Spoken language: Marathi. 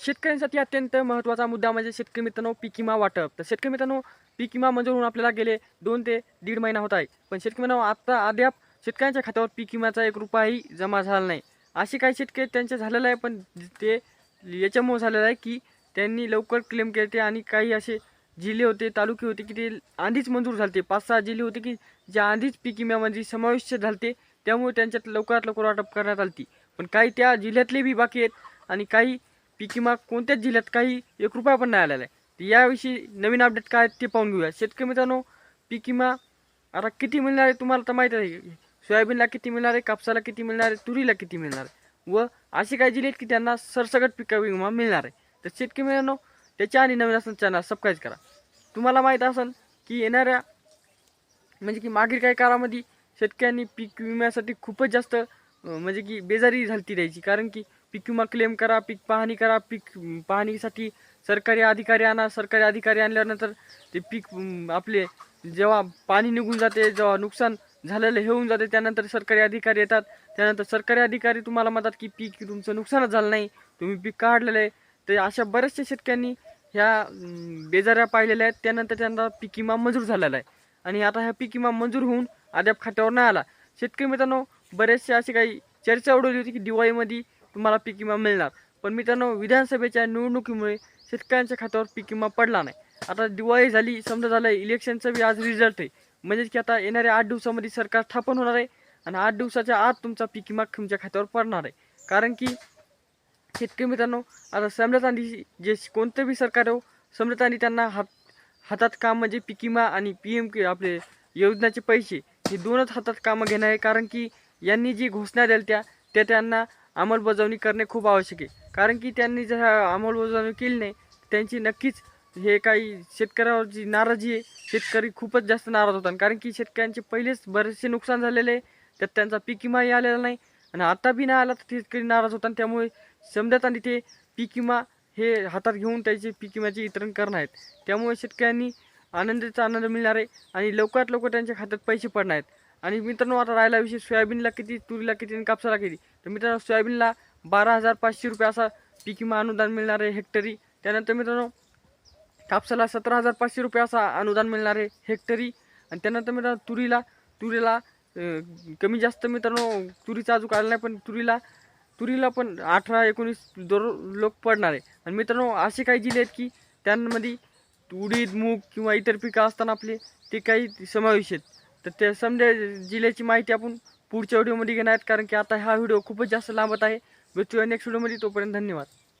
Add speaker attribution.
Speaker 1: शेतकऱ्यांसाठी अत्यंत महत्त्वाचा मुद्दा म्हणजे शेतकरी मित्रांनो पीक विमा वाटप. तर शेतकरी मित्रांनो पीक विमा मंजूर होऊन आपल्याला गेले दोन ते दीड महिना होत आहे पण शेतकरी मित्रांनो आता अद्याप शेतकऱ्यांच्या खात्यावर पीक विम्याचा एक रुपयाही जमा झाला नाही. असे काही शेतकरी त्यांचे झालेलं आहे पण ते याच्यामुळे झालेलं आहे की त्यांनी लवकर क्लेम केले ते आणि काही असे जिल्हे होते तालुके होते की ते आधीच मंजूर झाले पाच सहा जिल्हे होते की जे आधीच पीक विम्यामध्ये समाविष्ट झालते त्यामुळे त्यांच्यात लवकरात लवकर वाटप करण्यात आली पण काही त्या जिल्ह्यातले बी बाकी आहेत आणि काही पीक विमा कोणत्याच जिल्ह्यात काही एक रुपया पण नाही आलेला आहे. तर याविषयी नवीन अपडेट काय ते पाहून घेऊया. शेतकरी मित्रांनो पीक विमा आता किती मिळणार आहे तुम्हाला तर माहीत आहे. सोयाबीनला किती मिळणार आहे कापसाला किती मिळणार आहे तुरीला किती मिळणार आहे? व असे काही जिल्हे आहेत की त्यांना सरसकट पिका विमा मिळणार आहे. तर शेतकरी मित्रांनो त्याच्या आणि नवीन असं चॅनल सबस्क्राईब करा. तुम्हाला माहीत असेल की येणाऱ्या म्हणजे की मागील काही काळामध्ये शेतकऱ्यांनी पीक विम्यासाठी खूपच जास्त म्हणजे की बेजारी झालती द्यायची कारण की पीक विमा क्लेम करा पीक पाहणी करा पीक पाहणीसाठी सरकारी अधिकारी आणा. सरकारी अधिकारी आणल्यानंतर ते पीक आपले जेव्हा पाणी निघून जाते जेव्हा नुकसान झालेलं हे होऊन जाते त्यानंतर सरकारी अधिकारी येतात. त्यानंतर सरकारी अधिकारी तुम्हाला म्हणतात की पीक तुमचं नुकसानच झालं नाही. तुम्ही पीक काढलेलं आहे. तर अशा बऱ्याचशा शेतकऱ्यांनी ह्या बेजाऱ्या पाहिलेल्या आहेत. त्यानंतर त्यांना पीक विमा मंजूर झालेला आहे. आणि आता ह्या पीक विमा मंजूर होऊन अद्याप खात्यावर नाही आला. शेतकरी मित्रांनो बरेचसे असे काही चर्चा उडवली होती की दिवाळीमध्ये तुम्हाला पीक विमा मिळणार. पण मित्रांनो विधानसभेच्या निवडणुकीमुळे शेतकऱ्यांच्या खात्यावर पीक विमा पडला नाही. आता दिवाळी झाली समजा झालं इलेक्शनचं बी आज रिझल्ट आहे. म्हणजेच की आता येणाऱ्या आठ दिवसामध्ये सरकार स्थापन होणार आहे आणि आठ दिवसाच्या आत तुमचा पीक विमा तुमच्या खात्यावर पडणार आहे. कारण की शेतकरी मित्रांनो आता समजत जे कोणतं बी सरकार हो समजत त्यांना हात हातात काम म्हणजे पीक विमा आणि पी एम के आपले योजनाचे पैसे हे दोनच हातात कामं घेणं आहे. कारण की यांनी जी घोषणा द्याल त्या त्या त्यांना अंमलबजावणी करणे खूप आवश्यक आहे. कारण की त्यांनी जर अंमलबजावणी केली नाही त्यांची नक्कीच हे काही शेतकऱ्यावर जी नाराजी आहे. शेतकरी खूपच जास्त नाराज होतात. कारण की शेतकऱ्यांचे पहिलेच बरेचसे नुकसान झालेले आहे. त्यात त्यांचा पीक विमाही आलेला नाही. आणि आता बी नाही आला तर शेतकरी नाराज होतात. त्यामुळे समजत आणि ते पीक विमा हे हातात घेऊन त्याचे पीक विम्याचे वितरण करणार आहेत. त्यामुळे शेतकऱ्यांनी आनंदाचा आनंद मिळणार आहे. आणि लवकरात लवकर त्यांच्या खात्यात पैसे पडणार आहेत. आणि मित्रांनो आता राहिला विषय सोयाबीनला किती तुरीला किती आणि कापसाला किती? तर मित्रांनो सोयाबीनला बारा हजार पाचशे रुपये असा पीक विमा अनुदान मिळणार आहे हेक्टरी. त्यानंतर मित्रांनो कापसाला सतरा हजार पाचशे रुपये असा अनुदान मिळणार आहे हेक्टरी. आणि त्यानंतर मित्रांनो तुरीला तुरीला कमी जास्त मित्रांनो तुरीचा अजून आला नाही पण तुरीला तुरीला पण अठरा एकोणीस दर लोक पडणार आहे. आणि मित्रांनो असे काही जिल्हे आहेत की त्यांमध्ये उडीद मूग किंवा इतर पिकं असताना आपले ते काही समावेश आहेत. तर ते समजा जिल्ह्याची माहिती आपण पुढच्या व्हिडिओमध्ये घेणार आहेत. कारण की आता हा व्हिडिओ खूपच जास्त लांबत आहे. भेटूया नेक्स्ट व्हिडिओमध्ये तोपर्यंत धन्यवाद.